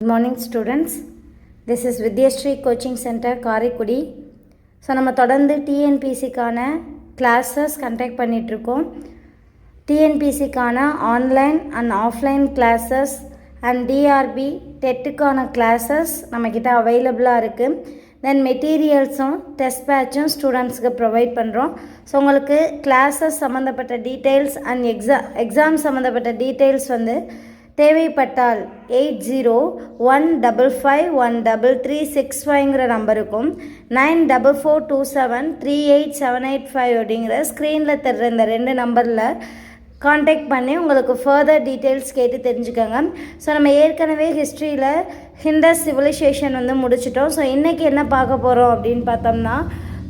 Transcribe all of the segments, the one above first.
Good morning students this is Vidyasri coaching centre Karaikudi so நம்ம தொடர்ந்து டிஎன்பிசிக்கான classes conduct பண்ணிகிட்ருக்கோம் டிஎன்பிசிக்கான online and offline classes and TRB டெட்டுக்கான classes நம்மக்கிட்ட அவைலபிளாக இருக்குது தென் மெட்டீரியல்ஸும் டெஸ்ட் பேட்சும் ஸ்டூடெண்ட்ஸ்க்கு ப்ரொவைட் பண்ணுறோம் ஸோ உங்களுக்கு கிளாஸஸ் சம்மந்தப்பட்ட டீட்டெயில்ஸ் அண்ட் எக்ஸா எக்ஸாம் சம்மந்தப்பட்ட டீட்டெயில்ஸ் வந்து தேவைப்பட்டால் eight zero one double five one double three six ஃபைவ்ங்கிற நம்பருக்கும் nine double four two seven three eight seven eight five அப்படிங்கிற ஸ்க்ரீனில் தர்ற இந்த ரெண்டு நம்பரில் காண்டாக்ட் பண்ணி உங்களுக்கு ஃபர்தர் டீட்டெயில்ஸ் கேட்டு தெரிஞ்சுக்கோங்க. ஸோ நம்ம ஏற்கனவே ஹிஸ்ட்ரியில் ஹிண்டஸ் சிவிலைசேஷன் வந்து முடிச்சிட்டோம். ஸோ இன்றைக்கி என்ன பார்க்க போகிறோம் அப்படின்னு பார்த்தோம்னா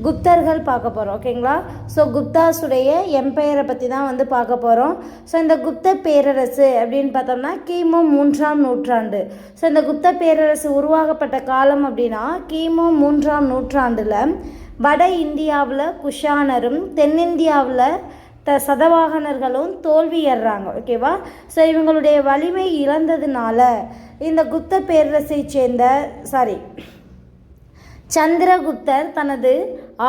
குப்தர்கள் பார்க்க போகிறோம் ஓகேங்களா ஸோ குப்தாஸுடைய எம்பையரை பற்றி தான் வந்து பார்க்க போகிறோம் ஸோ இந்த குப்த பேரரசு அப்படின்னு பார்த்தோம்னா கிமு மூன்றாம் நூற்றாண்டு. ஸோ இந்த குப்த பேரரசு உருவாகப்பட்ட காலம் அப்படின்னா கிமு மூன்றாம் நூற்றாண்டில் வட இந்தியாவில் குஷானரும் தென்னிந்தியாவில் த சதவாகனர்களும் தோல்வியேறாங்க ஓகேவா ஸோ இவங்களுடைய வலிமை இழந்ததுனால இந்த குப்த பேரரசை சேர்ந்த சாரி சந்திரகுப்தர் தனது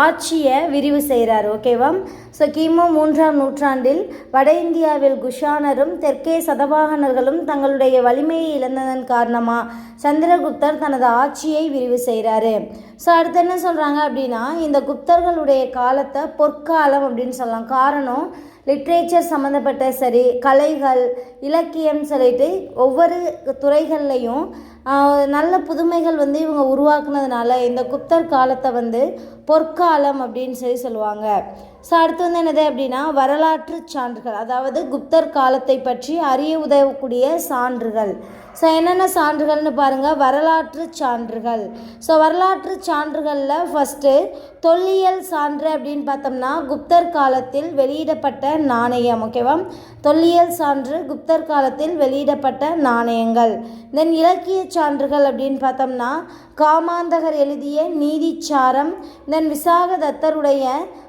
ஆட்சியை விரிவு செய்கிறார் ஓகேவா ஸோ கிமு மூன்றாம் நூற்றாண்டில் வட இந்தியாவில் குஷானரும் தெற்கே சதவாகனர்களும் தங்களுடைய வலிமையை இழந்ததன் காரணமாக சந்திரகுப்தர் தனது ஆட்சியை விரிவு செய்கிறாரு. ஸோ அடுத்து என்ன சொல்கிறாங்க அப்படின்னா இந்த குப்தர்களுடைய காலத்தை பொற்காலம் அப்படின்னு சொல்லலாம். காரணம் லிட்ரேச்சர் சம்மந்தப்பட்ட சரி கலைகள் இலக்கியம் சொல்லிட்டு ஒவ்வொரு துறைகள்லையும் நல்ல புதுமைகள் வந்து இவங்க உருவாக்குனதுனால இந்த குப்தர் காலத்தை வந்து பொற்காலம் அப்படின்னு சொல்லி சொல்லுவாங்க. ஸோ அடுத்து வந்து என்னது அப்படின்னா வரலாற்று சான்றுகள். அதாவது குப்தர் காலத்தை பற்றி அறிய உதவக்கூடிய சான்றுகள். ஸோ என்னென்ன சான்றுகள்னு பாருங்கள் வரலாற்று சான்றுகள். ஸோ வரலாற்று சான்றுகளில் ஃபஸ்ட்டு தொல்லியல் சான்று அப்படின்னு பார்த்தோம்னா குப்தர் காலத்தில் வெளியிடப்பட்ட நாணயம் ஓகேவா தொல்லியல் சான்று குப்தர் காலத்தில் வெளியிடப்பட்ட நாணயங்கள். தென் இலக்கிய சான்றுகள் அப்படின்னு பார்த்தோம்னா காமாந்தகர் எழுதிய நீதிச்சாரம் தென் விசாகதத்தருடைய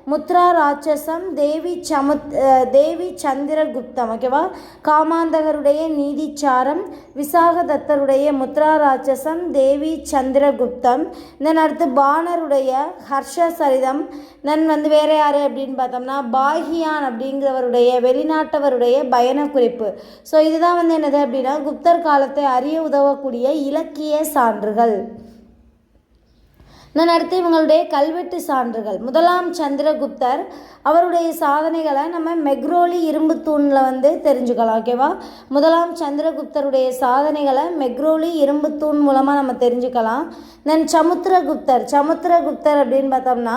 முத்ரா ராட்சசம் தேவி சமுத் தேவி சந்திரகுப்தம் ஓகேவா காமாந்தகருடைய நீதிச்சாரம் விசாகதத்தருடைய முத்ரா ராட்சசம் தேவி சந்திரகுப்தம். தென் அடுத்து பானருடைய ஹர்ஷ சரிதம் தென் வந்து வேற யார் அப்படின்னு பார்த்தோம்னா பாகியான் அப்படிங்கிறவருடைய வெளிநாட்டவருடைய பயண குறிப்பு ஸோ இதுதான் வந்து என்னது அப்படின்னா குப்தர் காலத்தை அறிய உதவக்கூடிய இலக்கிய சான்றுகள். நான் அடுத்து இவங்களுடைய கல்வெட்டு சான்றுகள். முதலாம் சந்திரகுப்தர் அவருடைய சாதனைகளை நம்ம மெக்ரோலி இரும்பு தூணில் வந்து தெரிஞ்சுக்கலாம் ஓகேவா? முதலாம் சந்திரகுப்தருடைய சாதனைகளை மெக்ரோலி இரும்பு தூண் மூலமாக நம்ம தெரிஞ்சுக்கலாம். தென் சமுத்திரகுப்தர். சமுத்திரகுப்தர் அப்படின்னு பார்த்தோம்னா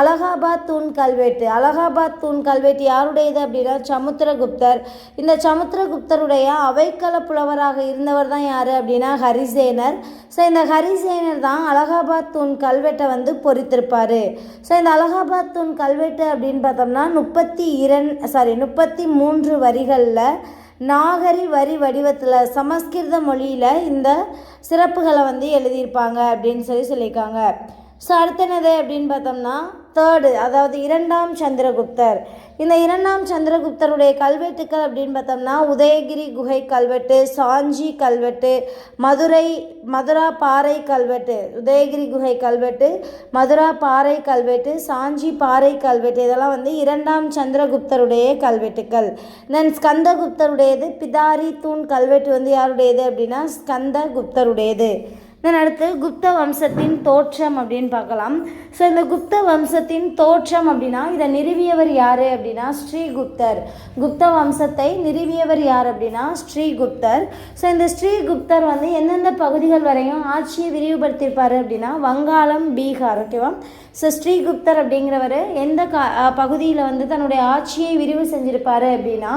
அலகாபாத் தூண் கல்வெட்டு. அலகாபாத் தூண் கல்வெட்டு யாருடையது அப்படின்னா சமுத்திரகுப்தர். இந்த சமுத்திரகுப்தருடைய அவைக்கள புலவராக இருந்தவர் தான் யார் அப்படின்னா ஹரிசேனர். ஸோ இந்த ஹரிசேனர் தான் அலகாபாத் தூண் கல்வெட்டை வந்து பொறித்திருப்பார். ஸோ இந்த அலகாபாத் தூண் கல்வெட்டு அப்படின்னு பார்த்தோம்னா முப்பத்தி இரண் சாரி முப்பத்தி மூன்று வரிகளில் நாகரி வரி வடிவத்தில் சமஸ்கிருத மொழியில் இந்த சிறப்புகளை வந்து எழுதியிருப்பாங்க அப்படின்னு சொல்லி சொல்லியிருக்காங்க. ஸோ அடுத்து என்னது அப்படின்னு பார்த்தோம்னா தேர்டு அதாவது இரண்டாம் சந்திரகுப்தர். இந்த இரண்டாம் சந்திரகுப்தருடைய கல்வெட்டுக்கள் அப்படின்னு பார்த்தோம்னா உதயகிரி குகை கல்வெட்டு சாஞ்சி கல்வெட்டு மதுரை மதுரா பாறை கல்வெட்டு உதயகிரி குகை கல்வெட்டு மதுரா பாறை கல்வெட்டு சாஞ்சி பாறை கல்வெட்டு இதெல்லாம் வந்து இரண்டாம் சந்திரகுப்தருடைய கல்வெட்டுக்கள். தென் ஸ்கந்தகுப்தருடையது பிதாரி தூண் கல்வெட்டு வந்து யாருடையது அப்படின்னா ஸ்கந்தகுப்தருடையது. தென் அடுத்து குப்த வம்சத்தின் தோற்றம் அப்படின்னு பார்க்கலாம். ஸோ இந்த குப்த வம்சத்தின் தோற்றம் அப்படின்னா இதை நிறுவியவர் யார் அப்படின்னா ஸ்ரீகுப்தர். குப்த வம்சத்தை நிறுவியவர் யார் அப்படின்னா ஸ்ரீகுப்தர். ஸோ இந்த ஸ்ரீகுப்தர் வந்து எந்தெந்த பகுதிகள் வரையும் ஆட்சியை விரிவுபடுத்தியிருப்பார் அப்படின்னா வங்காளம் பீகார் ஓகேவா ஸோ ஸ்ரீகுப்தர் அப்படிங்கிறவர் எந்த கா பகுதியில் வந்து தன்னுடைய ஆட்சியை விரிவு செஞ்சிருப்பார் அப்படின்னா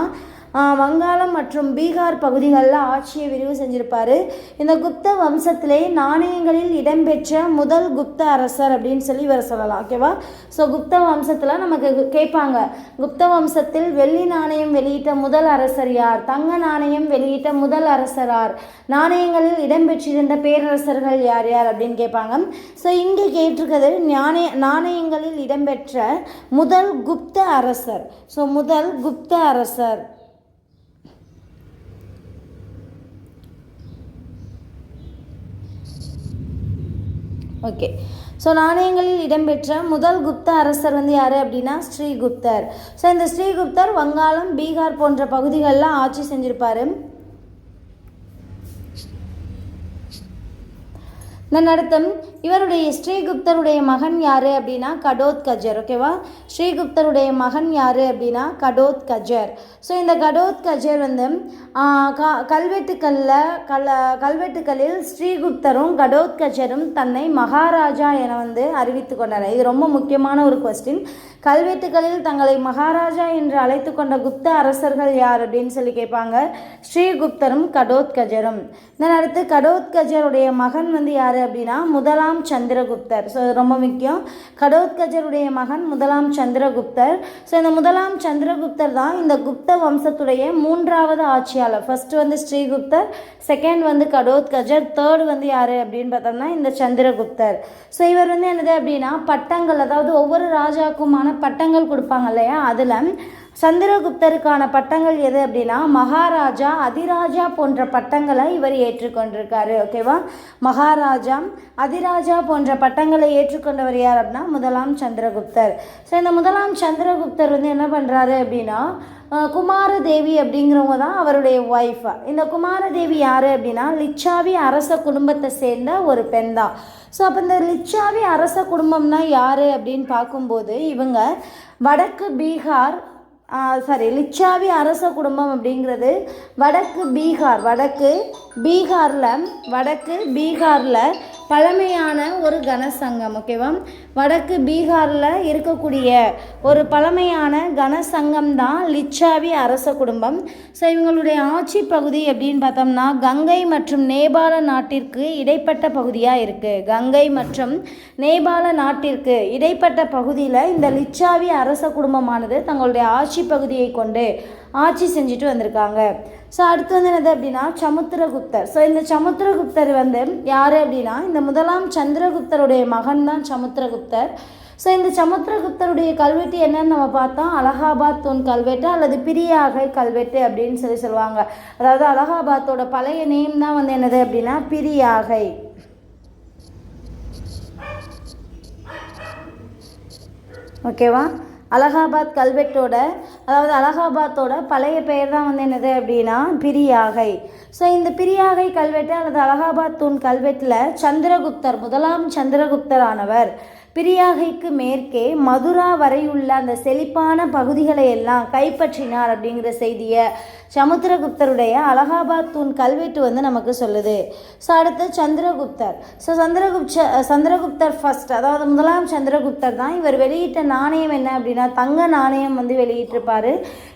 வங்காளம் மற்றும் பீகார் பகுதிகளில் ஆட்சியை விரிவு செஞ்சிருப்பார். இந்த குப்த வம்சத்திலே நாணயங்களில் இடம்பெற்ற முதல் குப்த அரசர் அப்படின்னு சொல்லி இவரை சொல்லலாம் ஓகேவா ஸோ குப்த வம்சத்தில் நமக்கு கேட்பாங்க குப்த வம்சத்தில் வெள்ளி நாணயம் வெளியிட்ட முதல் அரசர் யார்? தங்க நாணயம் வெளியிட்ட முதல் அரசர் யார்? நாணயங்களில் இடம்பெற்றிருந்த பேரரசர்கள் யார் யார் அப்படின்னு கேட்பாங்க. ஸோ இங்கே கேட்டிருக்கிறது நாணய நாணயங்களில் இடம்பெற்ற முதல் குப்த அரசர். ஸோ முதல் குப்த அரசர். ஓகே. ஸோ நாணயங்களில் இடம்பெற்ற முதல் குப்த அரசர் வந்து யார் அப்படின்னா ஸ்ரீகுப்தர். ஸோ இந்த ஸ்ரீகுப்தர் வங்காளம் பீகார் போன்ற பகுதிகளில் ஆட்சி செஞ்சுருப்பார். நான் அடுத்தம் இவருடைய ஸ்ரீகுப்தருடைய மகன் யார் அப்படின்னா கடோத் கஜர் ஓகேவா ஸ்ரீகுப்தருடைய மகன் யார் அப்படின்னா கடோத் கஜர். ஸோ இந்த கடோத் கஜர் வந்து க கல்வெட்டுக்களில் கல கல்வெட்டுக்களில் ஸ்ரீகுப்தரும் கடோத் கஜரும் தன்னை மகாராஜா என வந்து அறிவித்து கொண்டனர். இது ரொம்ப முக்கியமான ஒரு கொஸ்டின் கல்வெட்டுகளில் தங்களை மகாராஜா என்று அழைத்து கொண்ட குப்த அரசர்கள் யார் அப்படின்னு சொல்லி கேட்பாங்க. ஸ்ரீகுப்தரும் கடோத்கஜரும். தென் அடுத்து கடோத்கஜருடைய மகன் வந்து யார் அப்படின்னா முதலாம் சந்திரகுப்தர். ஸோ ரொம்ப முக்கியம். கடோத்கஜருடைய மகன் முதலாம் சந்திரகுப்தர். ஸோ இந்த முதலாம் சந்திரகுப்தர் தான் இந்த குப்த வம்சத்துடைய மூன்றாவது ஆட்சியாளர். ஃபர்ஸ்ட் வந்து ஸ்ரீகுப்தர் செகண்ட் வந்து கடோத்கஜர் தேர்ட் வந்து யார் அப்படின்னு பார்த்தோம்னா இந்த சந்திரகுப்தர். ஸோ இவர் வந்து என்னது அப்படின்னா பட்டங்கள் அதாவது ஒவ்வொரு ராஜாக்குமான பட்டங்கள் கொடுப்பாங்க இல்லையா? அதில் சந்திரகுப்தருக்கான பட்டங்கள் எது அப்படின்னா மகாராஜா அதிராஜா போன்ற பட்டங்களை இவர் ஏற்றுக்கொண்டிருக்காரு ஓகேவா மகாராஜா அதிராஜா போன்ற பட்டங்களை ஏற்றுக்கொண்டவர் யார் அப்படின்னா முதலாம் சந்திரகுப்தர். ஸோ இந்த முதலாம் சந்திரகுப்தர் வந்து என்ன பண்ணுறாரு அப்படின்னா குமாரதேவி அப்படிங்கிறவங்க தான் அவருடைய ஒய்ஃப் இந்த குமாரதேவி யார் அப்படின்னா லிச்சாவி அரச குடும்பத்தை சேர்ந்த ஒரு பெண் தான். ஸோ அப்போ இந்த லிச்சாவி அரச குடும்பம்னா யார் அப்படின்னு பார்க்கும்போது இவங்க வடக்கு பீகார் சாரி லிச்சாவி அரச குடும்பம் அப்படிங்கிறது வடக்கு பீகார் வடக்கு பீகாரில் வடக்கு பீகாரில் பழமையான ஒரு கனசங்கம் ஓகேவா வடக்கு பீகாரில் இருக்கக்கூடிய ஒரு பழமையான கனசங்கம் தான் லிச்சாவி அரச குடும்பம். ஸோ இவங்களுடைய ஆட்சி பகுதி அப்படின்னு பார்த்தோம்னா கங்கை மற்றும் நேபாள நாட்டிற்கு இடைப்பட்ட பகுதியாக இருக்குது கங்கை மற்றும் நேபாள நாட்டிற்கு இடைப்பட்ட பகுதியில் இந்த லிச்சாவி அரச குடும்பமானது தங்களுடைய ஆட்சி பகுதியை கொண்டு ஆட்சி செஞ்சுட்டு வந்திருக்காங்க. ஸோ அடுத்து வந்து என்னது அப்படின்னா சமுத்திரகுப்தர். ஸோ இந்த சமுத்திரகுப்தர் வந்து யார் அப்படின்னா இந்த முதலாம் சந்திரகுப்தருடைய மகன் தான் சமுத்திரகுப்தர். ஸோ இந்த சமுத்திரகுப்தருடைய கல்வெட்டு என்னன்னு நம்ம பார்த்தோம் அலகாபாத் தூண் கல்வெட்டு அல்லது பிரியாகை கல்வெட்டு அப்படின்னு சொல்லி சொல்லுவாங்க. அதாவது அலகாபாத்தோட பழைய நேம் தான் வந்து என்னது அப்படின்னா பிரியாகை. ஓகேவா அலகாபாத் கல்வெட்டோட அதாவது அலகாபாத்தோட பழைய பெயர் தான் வந்து என்னது அப்படின்னா பிரியாகை. ஸோ இந்த பிரியாகை கல்வெட்டு அல்லது அலகாபாத் தூண் கல்வெட்டில் சந்திரகுப்தர் முதலாம் சந்திரகுப்தர் ஆனவர் பிரியாகைக்கு மேற்கே மதுரா வரையுள்ள அந்த செழிப்பான பகுதிகளை எல்லாம் கைப்பற்றினார் அப்படிங்கிற செய்தியை சமுத்திரகுப்தருடைய அலகாபாத் தூண் கல்வெட்டு வந்து நமக்கு சொல்லுது. ஸோ அடுத்து சந்திரகுப்தர். ஸோ சந்திரகுப்த சந்திரகுப்தர் ஃபர்ஸ்ட் அதாவது முதலாம் சந்திரகுப்தர் தான் இவர் வெளியிட்ட நாணயம் என்ன அப்படின்னா தங்க நாணயம் வந்து வெளியிட்டிருப்பார்.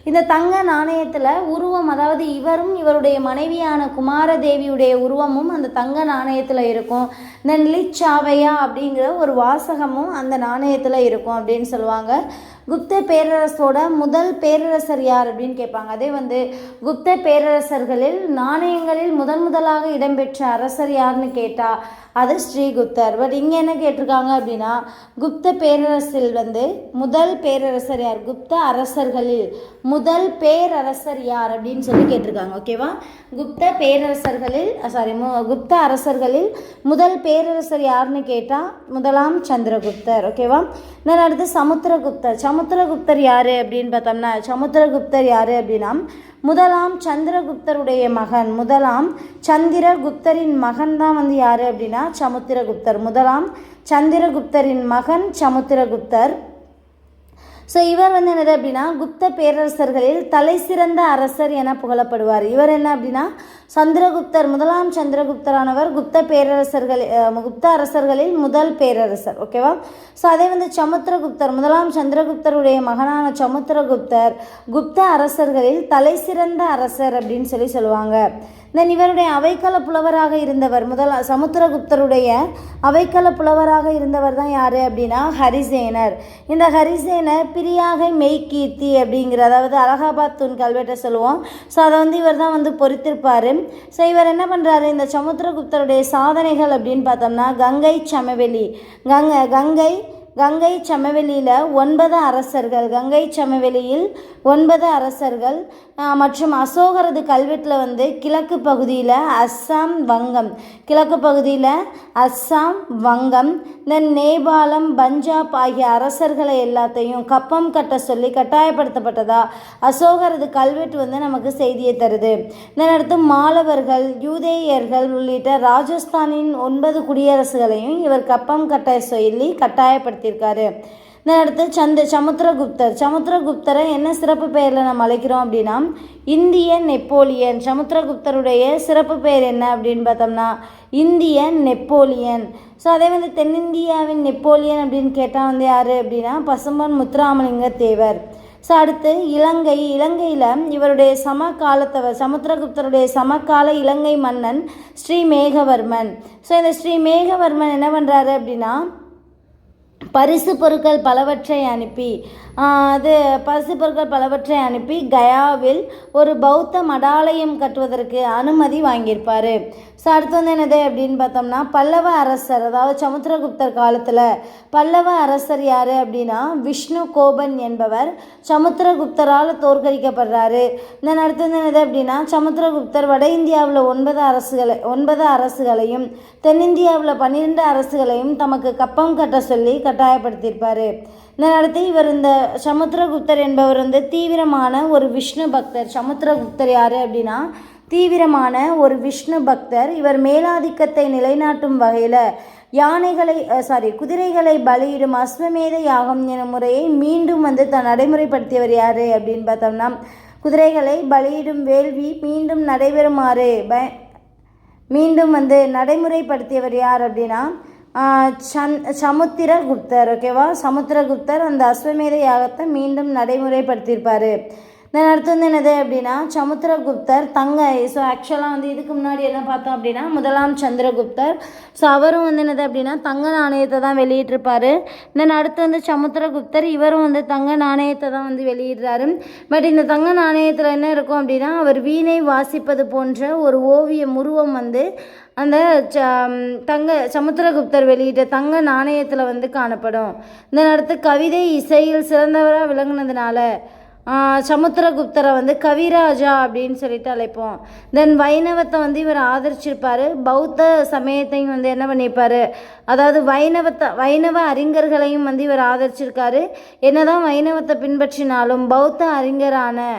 இந்த தங்க நாணயத்தில் உருவம் அதாவது இவரும் இவருடைய மனைவியான குமாரதேவியுடைய உருவமும் அந்த தங்க நாணயத்தில் இருக்கும். இந்த லிச்சாவையா அப்படிங்கிற ஒரு வாசகம் வாசகமும் அந்த நாணயத்தில் இருக்கும் அப்படின்னு சொல்லுவாங்க. குப்த பேரரசோட முதல் பேரரசர் யார் அப்படின்னு கேட்பாங்க. அதே வந்து குப்த பேரரசர்களில் நாணயங்களில் முதன் முதலாக இடம்பெற்ற அரசர் யாருன்னு கேட்டால் அது ஸ்ரீகுப்தர். பட் இங்கே என்ன கேட்டிருக்காங்க அப்படின்னா குப்த பேரரசில் வந்து முதல் பேரரசர் யார்? குப்த அரசர்களில் முதல் பேரரசர் யார் அப்படின்னு சொல்லி கேட்டிருக்காங்க. ஓகேவா குப்த பேரரசர்களில் சாரி குப்த அரசர்களில் முதல் பேரரசர் யாருன்னு கேட்டால் முதலாம் சந்திரகுப்தர். ஓகேவா நான் அடுத்து சமுத்திரகுப்தர். சமுத்திரகுப்தர் யார் அப்படின்னு பார்த்தோம்னா சமுத்திரகுப்தர் யார் அப்படின்னா முதலாம் சந்திரகுப்தருடைய மகன் முதலாம் சந்திரகுப்தரின் மகன் தான் வந்து யார் அப்படின்னா சமுத்திரகுப்தர். முதலாம் சந்திரகுப்தரின் மகன் சமுத்திரகுப்தர். ஸோ இவர் வந்து என்னது அப்படின்னா குப்த பேரரசர்களில் தலை சிறந்த அரசர் என புகழப்படுவார். இவர் என்ன அப்படின்னா சந்திரகுப்தர் முதலாம் சந்திரகுப்தரானவர் குப்த பேரரசர்கள் குப்த அரசர்களில் முதல் பேரரசர் ஓகேவா ஸோ அதே வந்து சமுத்திரகுப்தர் முதலாம் சந்திரகுப்தருடைய மகனான சமுத்திரகுப்தர் குப்த அரசர்களில் தலை சிறந்த அரசர் அப்படின்னு சொல்லி சொல்லுவாங்க. தென் இவருடைய அவைக்கள புலவராக இருந்தவர் முதல் சமுத்திரகுப்தருடைய அவைக்கள புலவராக இருந்தவர் தான் யார் அப்படின்னா ஹரிசேனர். இந்த ஹரிசேனர் பிரியாகை மெய்கீர்த்தி அப்படிங்கிற அதாவது அலகாபாத் தூண் கல்வெட்டை சொல்லுவோம். ஸோ அதை வந்து இவர் தான் வந்து பொறித்திருப்பார். ஸோ இவர் என்ன பண்ணுறாரு இந்த சமுத்திரகுப்தருடைய சாதனைகள் அப்படின்னு பார்த்தோம்னா கங்கை சமவெளி. கங்கை கங்கை கங்கை சமவெளியில் ஒன்பது அரசர்கள் கங்கை சமவெளியில் ஒன்பது அரசர்கள் மற்றும் அசோகரது கல்வெட்டில் வந்து கிழக்கு பகுதியில் அஸ்ஸாம் வங்கம் கிழக்கு பகுதியில் அஸ்ஸாம் வங்கம் தென் நேபாளம் பஞ்சாப் ஆகிய அரசர்களை எல்லாத்தையும் கப்பம் கட்ட சொல்லி கட்டாயப்படுத்தப்பட்டதா? அசோகரது கல்வெட்டு வந்து நமக்கு செய்தியை தருது. இதன் அடுத்து மாலவர்கள் யூதேயர்கள் உள்ளிட்ட ராஜஸ்தானின் ஒன்பது குடியரசுகளையும் இவர் கப்பம் கட்ட சொல்லி கட்டாயப்படுத்தி கட்டாயப்படுத்தியிருக்காரு இந்த அடுத்து சந்த சமுத்திரகுப்தர். சமுத்திரகுப்தரை என்ன சிறப்பு பெயரில் நம்ம அழைக்கிறோம் அப்படின்னா இந்திய நெப்போலியன். சமுத்திரகுப்தருடைய சிறப்பு பெயர் என்ன அப்படின்னு பார்த்தோம்னா இந்திய நெப்போலியன். ஸோ அதே வந்து தென்னிந்தியாவின் நெப்போலியன் அப்படின்னு கேட்டால் வந்து யார் அப்படின்னா பசும்பன் முத்துராமலிங்க தேவர். ஸோ அடுத்து இலங்கை. இலங்கையில் இவருடைய சமகாலத்தவர் சமுத்திரகுப்தருடைய சமகால இலங்கை மன்னன் ஸ்ரீ மேகவர்மன் ஸோ இந்த ஸ்ரீ மேகவர்மன் என்ன பண்ணுறாரு அப்படின்னா பரிசு பொருட்கள் பலவற்றை அனுப்பி அது பரிசு பொருட்கள் பலவற்றை அனுப்பி கயாவில் ஒரு பௌத்த மடாலயம் கட்டுவதற்கு அனுமதி வாங்கியிருப்பார். ஸோ அடுத்து வந்து என்னது அப்படின்னு பார்த்தோம்னா பல்லவ அரசர் அதாவது சமுத்திரகுப்தர் காலத்தில் பல்லவ அரசர் யார் அப்படின்னா விஷ்ணு கோபன் என்பவர் சமுத்திரகுப்தரால் தோற்கடிக்கப்படுறாரு. தென் அடுத்து வந்து என்னது அப்படின்னா சமுத்திரகுப்தர் வட இந்தியாவில் ஒன்பது அரசுகளை ஒன்பது அரசுகளையும் தென்னிந்தியாவில் பன்னிரெண்டு அரசுகளையும் தமக்கு கப்பம் கட்ட சொல்லி கட்டாயப்படுத்தியிருப்பார். இந்த அடுத்து இவர் இந்த சமுத்திரகுப்தர் என்பவர் வந்து தீவிரமான ஒரு விஷ்ணு பக்தர். சமுத்திரகுப்தர் யார் அப்படின்னா தீவிரமான ஒரு விஷ்ணு பக்தர். இவர் மேலாதிக்கத்தை நிலைநாட்டும் வகையில் யானைகளை சாரி குதிரைகளை பலியிடும் அஸ்வமேத யாகம் என முறையை மீண்டும் வந்து தன் நடைமுறைப்படுத்தியவர் யார் அப்படின்னு பார்த்தோம்னா குதிரைகளை பலியிடும் வேள்வி மீண்டும் நடைபெறுமாறு ப மீண்டும் வந்து நடைமுறைப்படுத்தியவர் யார் அப்படின்னா சந் சமுத்திரகுப்தர் ஓகேவா சமுத்திரகுப்தர் அந்த அஸ்வமேத யாகத்தை மீண்டும் நடைமுறைப்படுத்தியிருப்பார். தென் அடுத்து வந்து என்னது அப்படின்னா சமுத்திரகுப்தர் தங்க ஸோ ஆக்சுவலாக வந்து இதுக்கு முன்னாடி என்ன பார்த்தோம் அப்படின்னா முதலாம் சந்திரகுப்தர். ஸோ அவரும் வந்து என்னது அப்படின்னா தங்க நாணயத்தை தான் வெளியிட்டிருப்பார். தென் அடுத்து வந்து சமுத்திரகுப்தர் இவரும் வந்து தங்க நாணயத்தை தான் வந்து வெளியிடுறாரு. பட் இந்த தங்க நாணயத்தில் என்ன இருக்கும் அப்படின்னா அவர் வீணை வாசிப்பது போன்ற ஒரு ஓவிய உருவம் வந்து அந்த ச தங்க சமுத்திரகுப்தர் வெளியிட்ட தங்க நாணயத்தில் வந்து காணப்படும். இதன் அடுத்து கவிதை இசையில் சிறந்தவராக விளங்கினதுனால சமுத்திரகுப்தரை வந்து கவிராஜா அப்படின்னு சொல்லிட்டு அழைப்போம். தென் வைணவத்தை வந்து இவர் ஆதரிச்சிருப்பார். பௌத்த சமயத்தையும் வந்து என்ன பண்ணியிருப்பார் அதாவது வைணவத்தை வைணவ அறிஞர்களையும் வந்து இவர் ஆதரிச்சிருக்காரு. என்னதான் வைணவத்தை பின்பற்றினாலும் பௌத்த அறிஞரான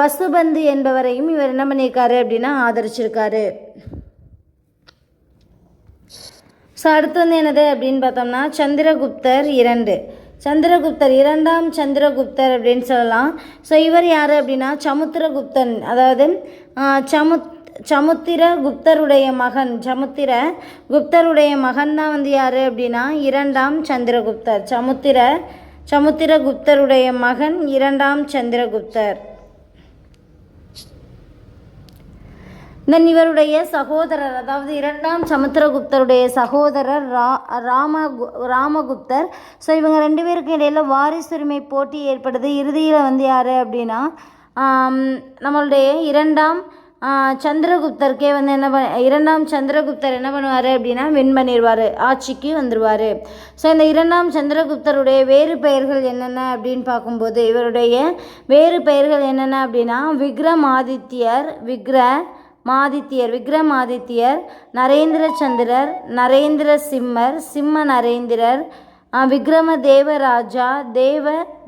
வசுபந்து என்பவரையும் இவர் என்ன பண்ணியிருக்காரு அப்படின்னா ஆதரிச்சிருக்காரு. ஸோ அடுத்து வந்து என்னது அப்படின்னு பார்த்தோம்னா சந்திரகுப்தர் இரண்டு. சந்திரகுப்தர் இரண்டாம் சந்திரகுப்தர் அப்படின்னு சொல்லலாம். ஸோ இவர் யார் அப்படின்னா சமுத்திரகுப்தன். அதாவது ஆஹ், சமுத் சமுத்திரகுப்தருடைய மகன். சமுத்திர குப்தருடைய மகன் தான் வந்து யார் அப்படின்னா இரண்டாம் சந்திரகுப்தர். சமுத்திர சமுத்திரகுப்தருடைய மகன் இரண்டாம் சந்திரகுப்தர். தென் இவருடைய சகோதரர் அதாவது இரண்டாம் சமுத்திரகுப்தருடைய சகோதரர் ரா ராம ராமகுப்தர். ஸோ இவங்க ரெண்டு பேருக்கும் இடையில வாரிசுரிமை போட்டி ஏற்படுது. இறுதியில் வந்து யார் அப்படின்னா நம்மளுடைய இரண்டாம் சந்திரகுப்தருக்கே வந்து என்ன பண்ண இரண்டாம் சந்திரகுப்தர் என்ன பண்ணுவார் அப்படின்னா வின் பண்ணிடுவார் ஆட்சிக்கு வந்துடுவார் ஸோ இந்த இரண்டாம் சந்திரகுப்தருடைய வேறு பெயர்கள் என்னென்ன அப்படின்னு பார்க்கும்போது இவருடைய வேறு பெயர்கள் என்னென்ன அப்படின்னா விக்ரமாதித்யர் விக்ர மாதித்யர் விக்ரமாதித்யர் நரேந்திர சந்திரர் நரேந்திர சிம்மர் சிம்ம நரேந்திரர் விக்ரம தேவராஜா தேவ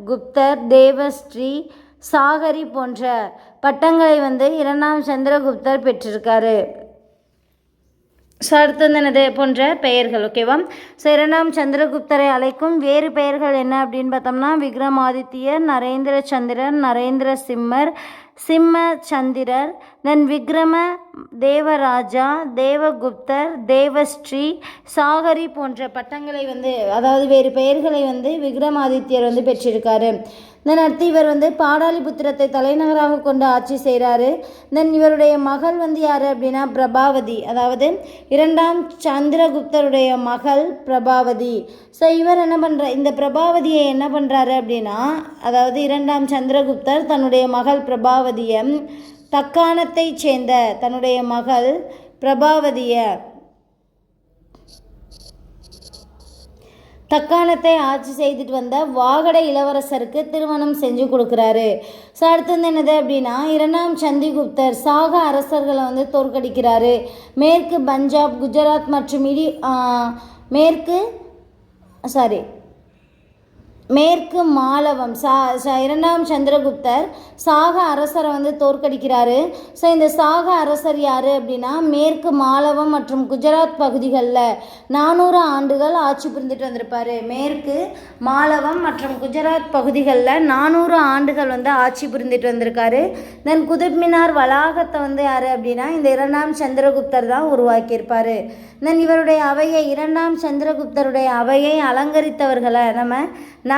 குப்தர் தேவஸ்ரீ சாகரி போன்ற பட்டங்களை வந்து இரண்டாம் சந்திரகுப்தர் பெற்றிருக்காரு. ஸோ போன்ற பெயர்கள் ஓகேவா? ஸோ இரண்டாம் சந்திரகுப்தரை அழைக்கும் வேறு பெயர்கள் என்ன அப்படின்னு பார்த்தோம்னா விக்ரமாதித்யர் நரேந்திர சந்திரன் நரேந்திர சிம்மர் சிம்ம சந்திரர் தென் விக்ரம தேவராஜா தேவகுப்தர் தேவஸ்ரீ சாகரி போன்ற பட்டங்களை வந்து அதாவது வேறு பெயர்களை வந்து விக்ரமாதித்யர் வந்து பெற்றிருக்காரு. தென் அடுத்து இவர் வந்து பாடாலிபுத்திரத்தை தலைநகராக கொண்டு ஆட்சி செய்கிறாரு தென் இவருடைய மகள் வந்து யார் அப்படின்னா பிரபாவதி. அதாவது இரண்டாம் சந்திரகுப்தருடைய மகள் பிரபாவதி. ஸோ இவர் என்ன பண்ணுற இந்த பிரபாவதியை என்ன பண்ணுறாரு அப்படின்னா அதாவது இரண்டாம் சந்திரகுப்தர் தன்னுடைய மகள் பிரபாவதியை தக்காணத்தைச் சேர்ந்த தன்னுடைய மகள் பிரபாவதியை தக்காணத்தை ஆட்சி செய்துட்டு வந்த வாகட இளவரசருக்கு திருமணம் செஞ்சு கொடுக்குறாரு. ஸோ அடுத்து வந்து என்னது அப்படின்னா இரண்டாம் சந்திகுப்தர் சாக அரசர்களை வந்து தோற்கடிக்கிறாரு. மேற்கு பஞ்சாப் குஜராத் மற்றும் இடி மேற்கு சாரி மேற்கு மாலவம். சா இரண்டாம் சந்திரகுப்தர் சாக அரசரை வந்து தோற்கடிக்கிறாரு. ஸோ இந்த சாக அரசர் யார் அப்படின்னா மேற்கு மாலவம் மற்றும் குஜராத் பகுதிகளில் நானூறு ஆண்டுகள் ஆட்சி புரிந்துட்டு வந்திருப்பார். மேற்கு மாலவம் மற்றும் குஜராத் பகுதிகளில் நானூறு ஆண்டுகள் வந்து ஆட்சி புரிந்துட்டு வந்திருக்காரு. தென் குதுப் மினார் வளாகத்தை வந்து யார் அப்படின்னா இந்த இரண்டாம் சந்திரகுப்தர் தான் உருவாக்கியிருப்பார். தென் இவருடைய அவையை இரண்டாம் சந்திரகுப்தருடைய அவையை அலங்கரித்தவர்களை நம்ம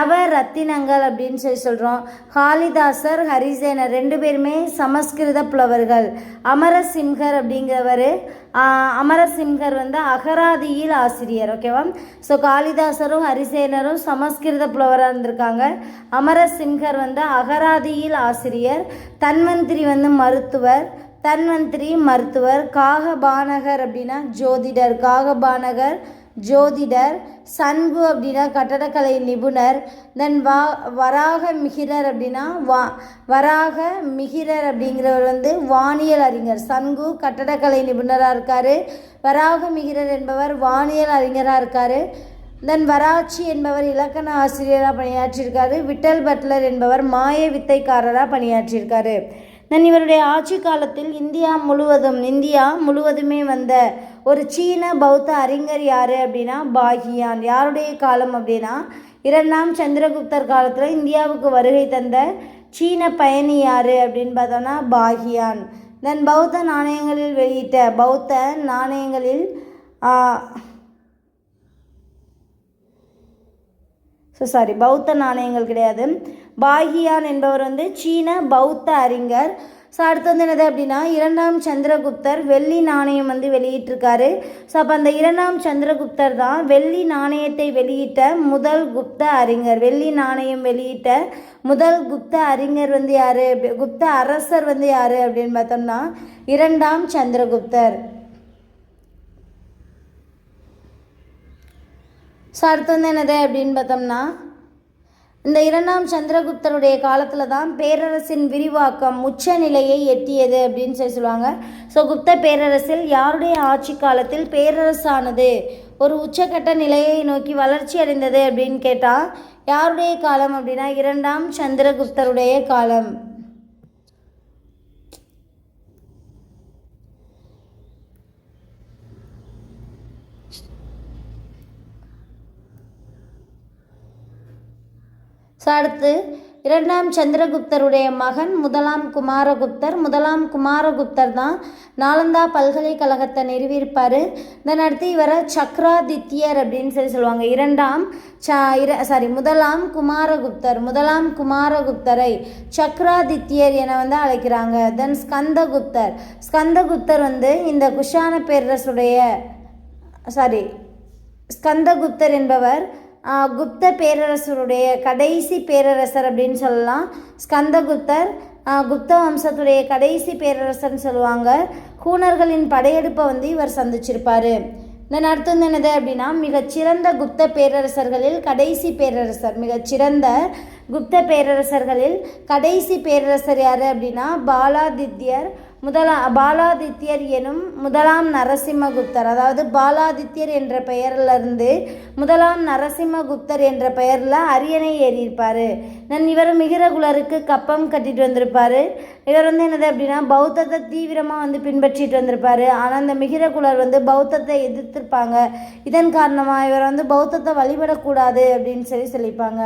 நவ ரத்தினங்கள் அப்படின்னு சொல்லி சொல்கிறோம் காளிதாசர் ஹரிசேனர் ரெண்டு பேருமே சமஸ்கிருத புலவர்கள். அமரசிம்ஹர் அப்படிங்கிறவர். அமரசிம்ஹர் வந்து அகராதியில் ஆசிரியர் ஓகேவா ஸோ காளிதாசரும் ஹரிசேனரும் சமஸ்கிருத புலவராக இருந்திருக்காங்க. அமரசிம்ஹர் வந்து அகராதியில் ஆசிரியர். தன்வந்திரி வந்து மருத்துவர். தன்வந்திரி மருத்துவர். காகபானகர் அப்படின்னா ஜோதிடர். காகபானகர் ஜோதிடர் சன்கு அப்படின்னா கட்டடக்கலை நிபுணர் தென் வா வராக மிகிரர் அப்படின்னா வா வராக மிகிரர் அப்படிங்கிறவர் வந்து வானியல் அறிஞர். சன்கு கட்டடக்கலை நிபுணராக இருக்கார். வராக மிகிரர் என்பவர் வானியல் அறிஞராக இருக்கார். தென் வராட்சி என்பவர் இலக்கண ஆசிரியராக பணியாற்றியிருக்காரு. விட்டல் பட்லர் என்பவர் மாய வித்தைக்காரராக பணியாற்றியிருக்காரு. தென் இவருடைய ஆட்சி காலத்தில் இந்தியா முழுவதும் இந்தியா முழுவதுமே வந்த ஒரு சீன பௌத்த அறிஞர் யார் அப்படின்னா பாகியான். யாருடைய காலம் அப்படின்னா இரண்டாம் சந்திரகுப்தர் காலத்தில் இந்தியாவுக்கு வருகை தந்த சீன பயணி யார் அப்படின்னு பார்த்தோன்னா பாகியான். தென் பௌத்த நாணயங்களில் வெளியிட்ட பௌத்த நாணயங்களில் ஸோ சாரி பௌத்த நாணயங்கள் கிடையாது. பாகியான் என்பவர் வந்து சீன பௌத்த அறிஞர். ஸோ அடுத்து வந்து என்னது அப்படின்னா இரண்டாம் சந்திரகுப்தர் வெள்ளி நாணயம் வந்து வெளியிட்டிருக்காரு. ஸோ அப்போ அந்த இரண்டாம் சந்திரகுப்தர் தான் வெள்ளி நாணயத்தை வெளியிட்ட முதல் குப்த அறிஞர். வெள்ளி நாணயம் வெளியிட்ட முதல் குப்த அறிஞர் வந்து யார்? குப்த அரசர் வந்து யார் அப்படின்னு பார்த்தோம்னா இரண்டாம் சந்திரகுப்தர். ஸோ அடுத்து வந்து என்னது அப்படின்னு பார்த்தோம்னா இந்த இரண்டாம் சந்திரகுப்தருடைய காலத்தில் தான் பேரரசின் விரிவாக்கம் உச்ச நிலையை எட்டியது அப்படின்னு சொல்லி சொல்லுவாங்க. ஸோ குப்த பேரரசில் யாருடைய ஆட்சி காலத்தில் பேரரசானது? ஒரு உச்சக்கட்ட நிலையை நோக்கி வளர்ச்சி அடைந்தது அப்படின்னு கேட்டால் யாருடைய காலம் அப்படின்னா இரண்டாம் சந்திரகுப்தருடைய காலம். ஸோ அடுத்து இரண்டாம் சந்திரகுப்தருடைய மகன் முதலாம் குமாரகுப்தர். முதலாம் குமாரகுப்தர் தான் நாலந்தா பல்கலைக்கழகத்தை நிறுவியிருப்பார். தென் அடுத்து இவரை சக்ராதித்யர் அப்படின்னு சொல்லி சொல்லுவாங்க. இரண்டாம் ச இர சாரி முதலாம் குமாரகுப்தர். முதலாம் குமாரகுப்தரை சக்ராதித்யர் என வந்து அழைக்கிறாங்க. தென் ஸ்கந்தகுப்தர். ஸ்கந்தகுப்தர் வந்து இந்த குஷான பேரரசுடைய சாரி ஸ்கந்தகுப்தர் என்பவர் குப்த பேரரசருடைய கடைசி பேரரசர் அப்படின்னு சொல்லலாம். ஸ்கந்தகுப்தர் குப்த வம்சத்துடைய கடைசி பேரரசர்னு சொல்லுவாங்க. கூனர்களின் படையெடுப்பை வந்து இவர் சந்திச்சிருப்பார். தென் அடுத்து வந்து என்னது அப்படின்னா மிகச்சிறந்த குப்த பேரரசர்களில் கடைசி பேரரசர் மிகச்சிறந்த குப்த பேரரசர்களில் கடைசி பேரரசர் யார் அப்படின்னா பாலாதித்யர் முதலா பாலாதித்யர் எனும் முதலாம் நரசிம்மகுப்தர் அதாவது பாலாதித்யர் என்ற பெயரிலிருந்து முதலாம் நரசிம்மகுப்தர் என்ற பெயரில் அரியணை ஏறியிருப்பார். தென் இவர் மிகிரகுலருக்கு கப்பம் கட்டிட்டு வந்திருப்பார். இவர் வந்து என்னது அப்படின்னா பௌத்தத்தை தீவிரமாக வந்து பின்பற்றிட்டு வந்திருப்பார். ஆனால் அந்த மிகிரகுலர் வந்து பௌத்தத்தை எதிர்த்திருப்பாங்க. இதன் காரணமாக இவர் வந்து பௌத்தத்தை வழிபடக்கூடாது அப்படின்னு சொல்லி சொல்லியிருப்பாங்க.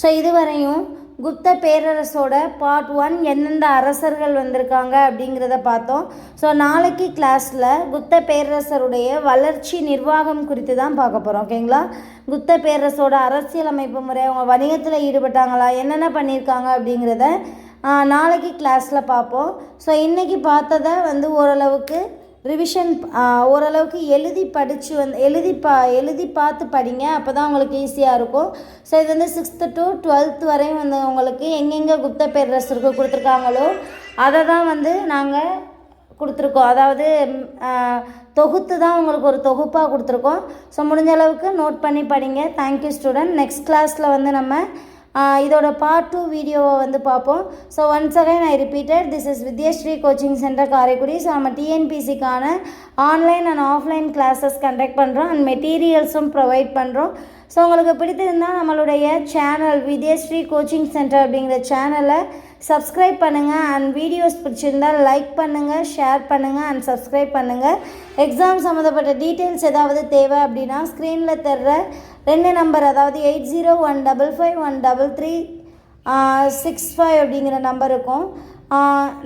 ஸோ இதுவரையும் குப்த பேரரசோட பார்ட் ஒன் எந்தெந்த அரசர்கள் வந்திருக்காங்க அப்படிங்கிறத பார்த்தோம். ஸோ நாளைக்கு கிளாஸில் குப்த பேரரசருடைய வளர்ச்சி நிர்வாகம் குறித்து தான் பார்க்க போகிறோம் ஓகேங்களா குப்த பேரரசோட அரசியலமைப்பு முறை அவங்க வணிகத்தில் ஈடுபட்டாங்களா? என்னென்ன பண்ணியிருக்காங்க அப்படிங்கிறத நாளைக்கு கிளாஸில் பார்ப்போம். ஸோ இன்றைக்கி பார்த்ததை வந்து ஓரளவுக்கு ரிவிஷன் ஓரளவுக்கு எழுதி படித்து வந்து எழுதி பா எழுதி பார்த்து படிங்க அப்போ தான் உங்களுக்கு ஈஸியாக இருக்கும். ஸோ இது வந்து சிக்ஸ்த்து டு டுவெல்த் வரையும் வந்து உங்களுக்கு எங்கெங்கே குப்த பேரரசு இருக்கு கொடுத்துருக்காங்களோ அதை தான் வந்து நாங்கள் கொடுத்துருக்கோம். அதாவது தொகுத்து தான் உங்களுக்கு ஒரு தொகுப்பாக கொடுத்துருக்கோம். ஸோ முடிஞ்ச அளவுக்கு நோட் பண்ணி படிங்க. தேங்க்யூ ஸ்டூடெண்ட் நெக்ஸ்ட் கிளாஸில் வந்து நம்ம இதோட பார்ட் டூ வீடியோவை வந்து பார்ப்போம். So once again I repeated this is Vidyasri coaching centre Karaikudi. So நம்ம டிஎன்பிசிக்கான online and offline classes conduct பண்ணுறோம் அண்ட் மெட்டீரியல்ஸும் ப்ரொவைட் பண்ணுறோம் ஸோ உங்களுக்கு பிடித்திருந்தால் நம்மளுடைய சேனல் வித்யஸ்ரீ கோச்சிங் சென்டர் அப்படிங்கிற சேனலை சப்ஸ்கிரைப் பண்ணுங்கள் அண்ட் வீடியோஸ் பிடிச்சிருந்தால் லைக் பண்ணுங்கள் ஷேர் பண்ணுங்கள் அண்ட் சப்ஸ்கிரைப் பண்ணுங்கள் எக்ஸாம் சம்மந்தப்பட்ட டீட்டெயில்ஸ் ஏதாவது தேவை அப்படின்னா ஸ்க்ரீனில் தர்ற ரெண்டு நம்பர் அதாவது eight zero one double five one double three six five அப்படிங்கிற நம்பர் இருக்கும்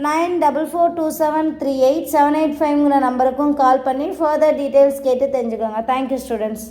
nine double four two seven three eight seven eight ஃபைவ்ங்கிற நம்பருக்கும் கால் பண்ணி ஃபர்தர் டீட்டெயில்ஸ் கேட்டு தெரிஞ்சுக்கோங்க. Thank you students